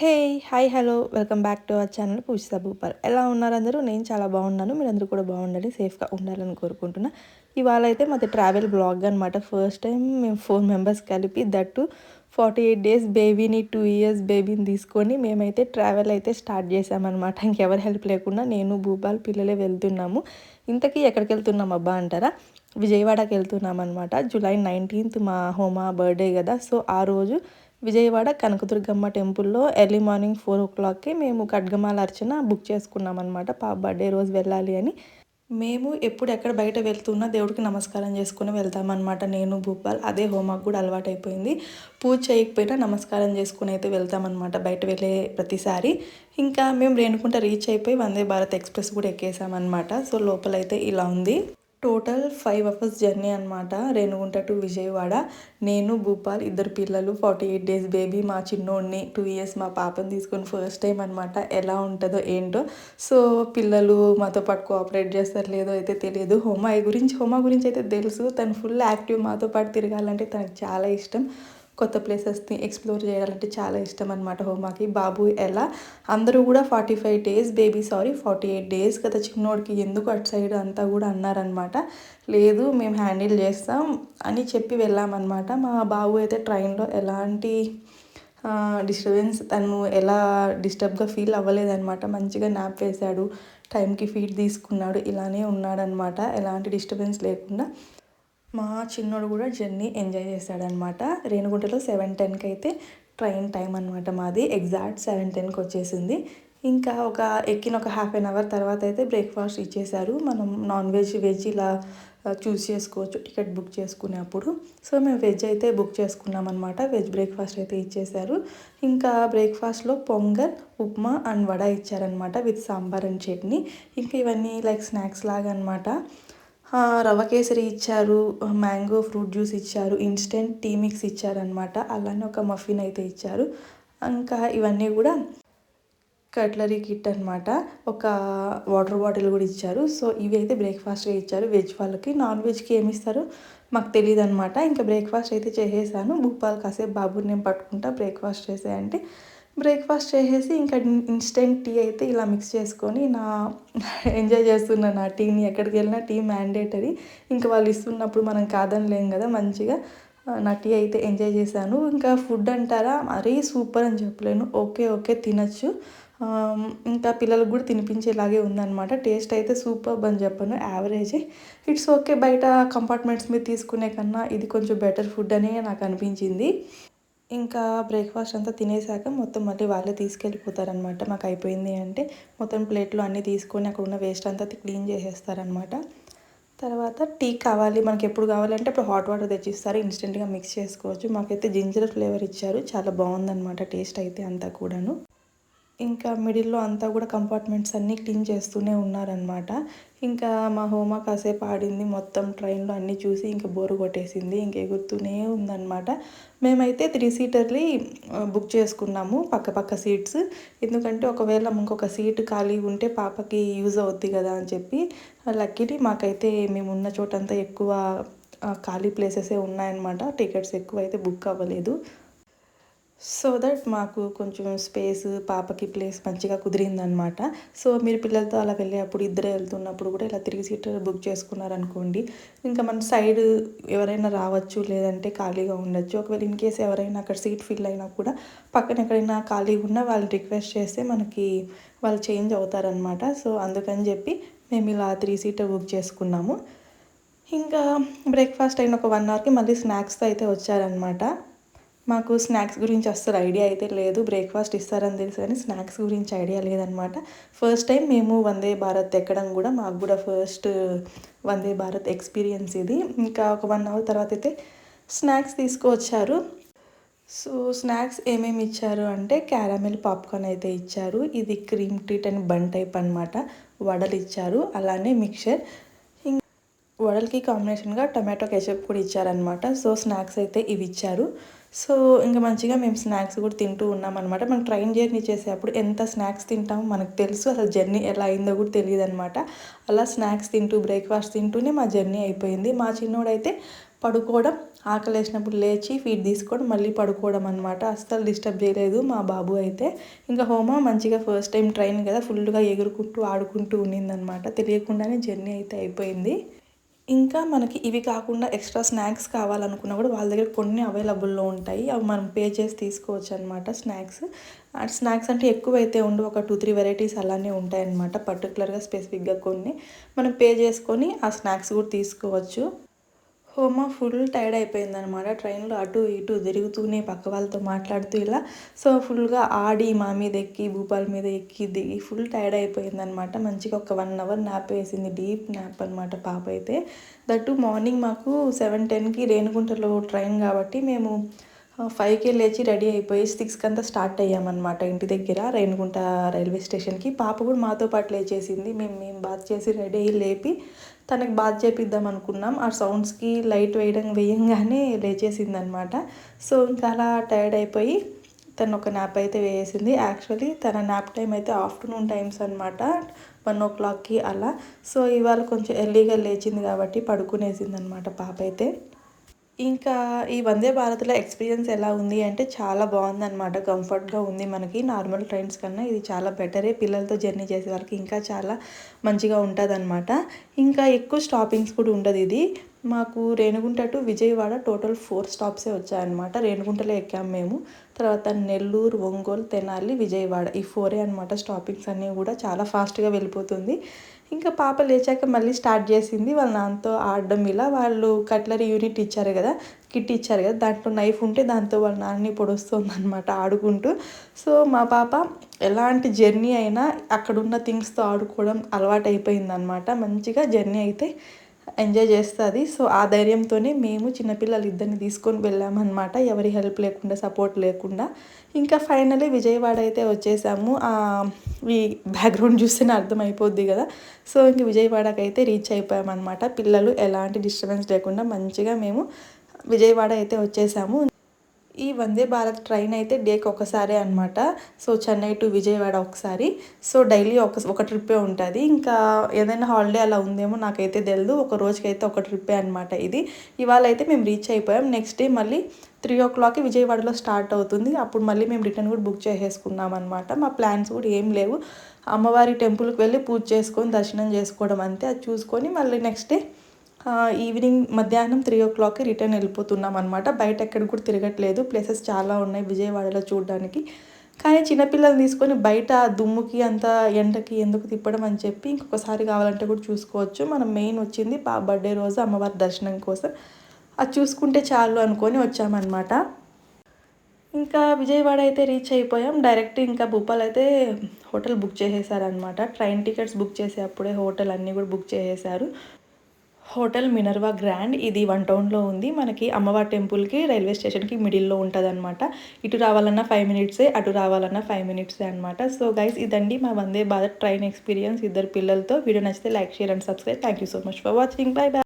Hey hi hello welcome back to our channel Poojitha Bhupal. ఎలా ఉన్నారు అందరూ? నేను చాలా బాగున్నాను. మీరందరూ కూడా బాగుండాలి సేఫ్గా ఉండాలని కోరుకుంటున్నా. ఇవాళ అయితే మాది ట్రావెల్ బ్లాగ్ అనమాట ఫస్ట్ టైం మేము ఫోర్ మెంబర్స్ కలిపి దట్టు ఫార్టీ ఎయిట్ డేస్ బేబీని టూ ఇయర్స్ బేబీని తీసుకొని మేమైతే ట్రావెల్ అయితే స్టార్ట్ చేసామన్నమాట ఇంకెవరి హెల్ప్ లేకుండా నేను భూపాల్ పిల్లలే వెళ్తున్నాము. ఇంతకీ ఎక్కడికి వెళ్తున్నాం అబ్బా అంటారా? విజయవాడకి వెళ్తున్నాం అనమాట జూలై నైన్టీన్త్ మా హోమా బర్త్డే కదా. సో ఆ రోజు విజయవాడ కనకదుర్గమ్మ టెంపుల్లో ఎర్లీ మార్నింగ్ ఫోర్ ఓ క్లాక్కి మేము ఖడ్గమాల అర్చన బుక్ చేసుకున్నాం అనమాట పాప బర్త్డే రోజు వెళ్ళాలి అని. మేము ఎప్పుడు ఎక్కడ బయట వెళ్తున్నా దేవుడికి నమస్కారం చేసుకుని వెళ్తామన్నమాట. నేను భూపాల్ అదే హోమాకు కూడా అలవాటైపోయింది. పూజ చేయకపోయినా నమస్కారం చేసుకుని అయితే వెళ్తామన్నమాట బయట వెళ్ళే ప్రతిసారి. ఇంకా మేము రేణుకుంట రీచ్ అయిపోయి వందే భారత్ ఎక్స్ప్రెస్ కూడా ఎక్కేసామన్నమాట. సో లోపలైతే ఇలా ఉంది. టోటల్ ఫైవ్ అవర్స్ జర్నీ అనమాట రేణుగుంట టు విజయవాడ. నేను భూపాల్ ఇద్దరు పిల్లలు ఫార్టీ ఎయిట్ డేస్ బేబీ మా చిన్నోడిని టూ ఇయర్స్ మా పాపని తీసుకొని ఫస్ట్ టైం అనమాట ఎలా ఉంటుందో ఏంటో. సో పిల్లలు మాతో పాటు కోఆపరేట్ చేస్తారు లేదో అయితే తెలియదు. హోమా గురించి హోమా గురించి అయితే తెలుసు. తను ఫుల్ యాక్టివ్ మాతో పాటు తిరగాలంటే తనకు చాలా ఇష్టం. కొత్త ప్లేసెస్ని ఎక్స్ప్లోర్ చేయాలంటే చాలా ఇష్టం అనమాట హోమాకి. బాబు ఎలా? అందరూ కూడా forty five days baby sorry forty eight days కదా చిన్నోడికి. ఎందుకు అటు సైడ్ అంతా కూడా అన్నారనమాట లేదు మేము హ్యాండిల్ చేస్తాం అని చెప్పి వెళ్ళామన్నమాట. మా బాబు అయితే ట్రైన్లో ఎలాంటి డిస్టర్బెన్స్ తను ఎలా డిస్టర్బ్గా ఫీల్ అవ్వలేదనమాట మంచిగా నాప్ వేశాడు టైంకి ఫీడ్ తీసుకున్నాడు ఇలానే ఉన్నాడనమాట ఎలాంటి డిస్టర్బెన్స్ లేకుండా. మా చిన్నోడు కూడా జర్నీ ఎంజాయ్ చేశాడనమాట. రేణుగుంటలో సెవెన్ టెన్కి అయితే ట్రైన్ టైం అనమాట మాది. ఎగ్జాక్ట్ సెవెన్ టెన్కి వచ్చేసింది. ఇంకా ఒక ఎక్కిన ఒక హాఫ్ అన్ అవర్ తర్వాత అయితే బ్రేక్ఫాస్ట్ ఇచ్చేశారు. మనం నాన్ వెజ్ వెజ్ ఇలా చూస్ చేసుకోవచ్చు టికెట్ బుక్ చేసుకునేప్పుడు. సో మేము వెజ్ అయితే బుక్ చేసుకున్నాం అనమాట వెజ్ బ్రేక్ఫాస్ట్ అయితే ఇచ్చేశారు. ఇంకా బ్రేక్ఫాస్ట్లో పొంగల్ ఉప్మా అండ్ వడ ఇచ్చారనమాట విత్ సాంబార్ అండ్ చట్నీ. ఇంకా ఇవన్నీ లైక్ స్నాక్స్ లాగా అనమాట రవ్వ కేసరి ఇచ్చారు మ్యాంగో ఫ్రూట్ జ్యూస్ ఇచ్చారు ఇన్స్టెంట్ టీ మిక్స్ ఇచ్చారనమాట అలానే ఒక మఫిన్ అయితే ఇచ్చారు. ఇంకా ఇవన్నీ కూడా కట్లరీ కిట్ అనమాట ఒక వాటర్ బాటిల్ కూడా ఇచ్చారు. సో ఇవి అయితే బ్రేక్ఫాస్ట్గా ఇచ్చారు. వెజ్ వాళ్ళకి. నాన్ వెజ్కి ఏమి ఇస్తారు? మాకు తెలియదు అనమాట ఇంకా బ్రేక్ఫాస్ట్ అయితే చేసేసాను. భూపాల్ కాసేపు బాబుని నేను పట్టుకుంటా బ్రేక్ఫాస్ట్ చేసేయంటే బ్రేక్ఫాస్ట్ చేసేసి ఇంకా ఇన్స్టెంట్ టీ అయితే ఇలా మిక్స్ చేసుకొని నా ఎంజాయ్ చేస్తున్నాను నా టీని ఎక్కడికి వెళ్ళినా టీ మ్యాండేటరీ ఇంకా వాళ్ళు ఇస్తున్నప్పుడు మనం కాదనిలేం కదా మంచిగా. నా టీ అయితే ఎంజాయ్ చేశాను. ఇంకా ఫుడ్ అంటారా? మరీ సూపర్ అని చెప్పలేను. ఓకే ఓకే తినచ్చు. ఇంకా పిల్లలకు కూడా తినిపించేలాగే ఉందన్నమాట. టేస్ట్ అయితే సూపర్ అని చెప్పాను. యావరేజే ఇట్స్ ఓకే బయట కంపార్ట్మెంట్స్ మీద తీసుకునే కన్నా ఇది కొంచెం బెటర్ ఫుడ్ అనే నాకు అనిపించింది. ఇంకా బ్రేక్ఫాస్ట్ అంతా తినేసాక మొత్తం మళ్ళీ వాళ్ళే తీసుకెళ్ళిపోతారనమాట మాకు అయిపోయింది అంటే మొత్తం ప్లేట్లో అన్నీ తీసుకొని అక్కడ ఉన్న వేస్ట్ అంతా క్లీన్ చేసేస్తారనమాట తర్వాత టీ కావాలి మనకి ఎప్పుడు కావాలంటే అప్పుడు హాట్ వాటర్ తెచ్చిస్తారు ఇన్స్టెంట్గా మిక్స్ చేసుకోవచ్చు. మాకైతే జింజర్ ఫ్లేవర్ ఇచ్చారు చాలా బాగుందన్నమాట టేస్ట్ అయితే అంతా కూడాను. ఇంకా మిడిల్లో అంతా కూడా కంపార్ట్మెంట్స్ అన్నీ క్లీన్ చేస్తూనే ఉన్నారనమాట ఇంకా మా హోమ కాసేపు ఆడింది మొత్తం ట్రైన్లో అన్నీ చూసి ఇంకా బోరు కొట్టేసింది ఇంక ఎగురుతూనే ఉందన్నమాట. మేమైతే త్రీ సీటర్లీ బుక్ చేసుకున్నాము పక్క పక్క సీట్స్. ఎందుకంటే ఒకవేళ ఇంకొక సీటు ఖాళీ ఉంటే పాపకి యూజ్ అవుద్ది కదా అని చెప్పి లక్కీలీ మాకైతే మేము ఉన్న చోటంతా ఎక్కువ ఖాళీ ప్లేసెసే ఉన్నాయన్నమాట. టికెట్స్ ఎక్కువ అయితే బుక్ అవ్వలేదు. సో దట్ మాకు కొంచెం స్పేస్ పాపకి ప్లేస్ మంచిగా కుదిరిందనమాట సో మీరు పిల్లలతో అలా వెళ్ళేటప్పుడు ఇద్దరే వెళ్తున్నప్పుడు కూడా ఇలా త్రీ సీటర్ బుక్ చేసుకున్నారనుకోండి. ఇంకా మన సైడ్ ఎవరైనా రావచ్చు లేదంటే ఖాళీగా ఉండొచ్చు. ఒకవేళ ఇన్ కేస్ ఎవరైనా అక్కడ సీట్ ఫిల్ అయినా కూడా పక్కన ఎక్కడైనా ఖాళీగా ఉన్నా వాళ్ళు రిక్వెస్ట్ చేస్తే మనకి వాళ్ళు చేంజ్ అవుతారనమాట సో అందుకని చెప్పి మేము ఇలా త్రీ సీటర్ బుక్ చేసుకున్నాము. ఇంకా బ్రేక్ఫాస్ట్ అయిన ఒక వన్ అవర్కి మళ్ళీ స్నాక్స్తో అయితే వచ్చారనమాట మాకు స్నాక్స్ గురించి అస్సలు ఐడియా అయితే లేదు. బ్రేక్ఫాస్ట్ ఇస్తారని తెలుసు కానీ స్నాక్స్ గురించి ఐడియా లేదనమాట ఫస్ట్ టైం మేము వందే భారత్ ఎక్కడం కూడా మాకు కూడా ఫస్ట్ వందే భారత్ ఎక్స్పీరియన్స్ ఇది. ఇంకా ఒక వన్ అవర్ తర్వాత అయితే స్నాక్స్ తీసుకువచ్చారు. సో స్నాక్స్ ఏమేమి ఇచ్చారు అంటే క్యారమెల్ పాప్కార్న్ అయితే ఇచ్చారు. ఇది క్రీమ్ టీట్ అండ్ బన్ టైప్ అనమాట వడలు ఇచ్చారు. అలానే మిక్చర్. వడలకి కాంబినేషన్గా టమాటో కెచప్ కూడా ఇచ్చారనమాట సో స్నాక్స్ అయితే ఇవి ఇచ్చారు. సో ఇంకా మంచిగా మేము స్నాక్స్ కూడా తింటూ ఉన్నామన్నమాట. మనం ట్రైన్ జర్నీ చేసేటప్పుడు ఎంత స్నాక్స్ తింటామో మనకు తెలుసు. అసలు జర్నీ ఎలా అయిందో కూడా తెలియదు అనమాట అలా స్నాక్స్ తింటూ బ్రేక్ఫాస్ట్ తింటూనే మా జర్నీ అయిపోయింది. మా చిన్నోడైతే పడుకోవడం ఆకలి వేసినప్పుడు లేచి ఫీడ్ తీసుకోవడం మళ్ళీ పడుకోవడం అనమాట అస్సలు డిస్టర్బ్ చేయలేదు మా బాబు అయితే. ఇంకా హోమ మంచిగా ఫస్ట్ టైం ట్రైన్ కదా ఫుల్గా ఎగురుకుంటూ ఆడుకుంటూ ఉన్నిందనమాట తెలియకుండానే జర్నీ అయితే అయిపోయింది. ఇంకా మనకి ఇవి కాకుండా ఎక్స్ట్రా స్నాక్స్ కావాలనుకున్నా కూడా వాళ్ళ దగ్గర కొన్ని అవైలబుల్లో ఉంటాయి. అవి మనం పే చేసి తీసుకోవచ్చు అనమాట స్నాక్స్. స్నాక్స్ అంటే ఎక్కువ అయితే ఉండు ఒక టూ త్రీ వెరైటీస్ అలానే ఉంటాయన్నమాట పర్టికులర్గా స్పెసిఫిక్గా కొన్ని. మనం పే చేసుకొని ఆ స్నాక్స్ కూడా తీసుకోవచ్చు. హోమ ఫుల్ టైర్డ్ అయిపోయిందనమాట. ట్రైన్లో అటు ఇటు తిరుగుతూనే పక్క వాళ్ళతో మాట్లాడుతూ ఇలా సో ఫుల్గా ఆడి మా మీద ఎక్కి భూపాల మీద ఎక్కి దిగి ఫుల్ టైర్డ్ అయిపోయిందనమాట. మంచిగా ఒక వన్ అవర్ న్యాప్ వేసింది డీప్ న్యాప్ అనమాట పాప అయితే. దట్టు మార్నింగ్ మాకు సెవెన్ టెన్కి రేణుగుంటలో ట్రైన్ కాబట్టి మేము ఫైవ్కి లేచి రెడీ అయిపోయి సిక్స్కి అంతా స్టార్ట్ అయ్యామన్నమాట ఇంటి దగ్గర రేణుగుంట రైల్వే స్టేషన్కి. పాప కూడా మాతో పాటు లేచేసింది. మేము మేము బాత్ చేసి రెడీ అయ్యి లేపి తనకి బాత్ చేపిద్దాం అనుకున్నాం. ఆ సౌండ్స్కి లైట్ వేయడం వేయంగానే లేచేసింది అనమాట సో ఇంకా అలా టైర్డ్ అయిపోయి తను ఒక నాప్ అయితే వేసింది యాక్చువల్లీ తన నాప్ టైం అయితే ఆఫ్టర్నూన్ టైమ్స్ అనమాట వన్ ఓ క్లాక్కి అలా. సో ఇవాళ కొంచెం ఎర్లీగా లేచింది కాబట్టి పడుకునేసింది అనమాట పాప అయితే. ఇంకా ఈ వందే భారత్లో ఎక్స్పీరియన్స్ ఎలా ఉంది అంటే చాలా బాగుందన్నమాట. కంఫర్ట్గా ఉంది మనకి. నార్మల్ ట్రైన్స్ కన్నా ఇది చాలా బెటరే. పిల్లలతో జర్నీ చేసే వాళ్ళకి ఇంకా చాలా మంచిగా ఉంటుంది ఇంకా ఎక్కువ స్టాపింగ్స్ కూడా ఉండదు ఇది. మాకు Renigunta to Vijayawada total four స్టాప్సే వచ్చాయన్నమాట. రేణుగుంటలో ఎక్కాం మేము. తర్వాత నెల్లూరు ఒంగోలు తెనాలి విజయవాడ ఈ ఫోరే అనమాట స్టాపింగ్స్ అన్నీ కూడా చాలా ఫాస్ట్గా వెళ్ళిపోతుంది. ఇంకా పాప లేచాక మళ్ళీ స్టార్ట్ చేసింది. వాళ్ళ నాన్నతో ఆడడం ఇలా వాళ్ళు కట్లరీ యూనిట్ ఇచ్చారు కదా కిట్ ఇచ్చారు కదా దాంట్లో నైఫ్ ఉంటే దాంతో వాళ్ళ నాన్నని పొడుస్తుంది అనమాట ఆడుకుంటూ. సో మా పాప ఎలాంటి జర్నీ అయినా అక్కడున్న థింగ్స్తో ఆడుకోవడం అలవాటు అయిపోయింది అనమాట మంచిగా జర్నీ అయితే ఎంజాయ్ చేస్తుంది. సో ఆ ధైర్యంతోనే మేము చిన్నపిల్లలు ఇద్దరిని తీసుకొని వెళ్ళామన్నమాట. ఎవరి హెల్ప్ లేకుండా సపోర్ట్ లేకుండా. ఇంకా ఫైనలీ విజయవాడ అయితే వచ్చేసాము ఈ బ్యాక్గ్రౌండ్ చూస్తేనే అర్థమైపోద్ది కదా. సో ఇంక విజయవాడకి అయితే రీచ్ అయిపోయామన్నమాట. పిల్లలు ఎలాంటి డిస్టర్బెన్స్ లేకుండా మంచిగా మేము విజయవాడ అయితే వచ్చేసాము. ఈ వందే భారత్ ట్రైన్ అయితే డేకి ఒకసారి అనమాట సో చెన్నై టు విజయవాడ ఒకసారి. సో డైలీ ఒక ఒక ట్రిప్పే ఉంటుంది. ఇంకా ఏదైనా హాలిడే అలా ఉందేమో నాకైతే తెలియదు ఒక రోజుకైతే ఒక ట్రిప్పే అనమాట ఇది. ఇవాళ అయితే మేము రీచ్ అయిపోయాం. నెక్స్ట్ డే మళ్ళీ త్రీ ఓ క్లాక్కి విజయవాడలో స్టార్ట్ అవుతుంది. అప్పుడు మళ్ళీ మేము రిటర్న్ కూడా బుక్ చేసేసుకున్నాం అనమాట మా ప్లాన్స్ కూడా ఏం లేవు. అమ్మవారి టెంపుల్కి వెళ్ళి పూజ చేసుకొని దర్శనం చేసుకోవడం అంతే. అది చూసుకొని మళ్ళీ నెక్స్ట్ డే ఈవినింగ్ మధ్యాహ్నం త్రీ ఓ క్లాక్కి రిటర్న్ వెళ్ళిపోతున్నాం అనమాట బయట ఎక్కడ కూడా తిరగట్లేదు. ప్లేసెస్ చాలా ఉన్నాయి విజయవాడలో చూడడానికి. కానీ చిన్నపిల్లలు తీసుకొని బయట దుమ్ముకి అంత ఎండకి ఎందుకు తిప్పడం అని చెప్పి ఇంకొకసారి కావాలంటే కూడా చూసుకోవచ్చు. మనం మెయిన్ వచ్చింది పా బర్త్డే రోజు అమ్మవారి దర్శనం కోసం. అది చూసుకుంటే చాలు అనుకొని వచ్చామన్నమాట. ఇంకా విజయవాడ అయితే రీచ్ అయిపోయాం. డైరెక్ట్ ఇంకా భూపాల్ అయితే హోటల్ బుక్ చేసేసారనమాట ట్రైన్ టికెట్స్ బుక్ చేసే అప్పుడే హోటల్ అన్నీ కూడా బుక్ చేసేసారు. Hotel Minerva grand. ఇది వన్ టౌన్లో ఉంది. మనకి అమ్మవారి టెంపుల్కి రైల్వే స్టేషన్కి మిడిల్లో ఉంటుంది అనమాట ఇటు రావాలన్నా ఫైవ్ మినిట్సే అటు రావాలన్నా ఫైవ్ మినిట్సే అనమాట సో గైస్ ఇదండి మా వందే భారత్ ట్రైన్ ఎక్స్పీరియన్స్. ఇద్దరు పిల్లలతో వీడియో నచ్చితే like share and subscribe. Thank you so much for watching. Bye bye.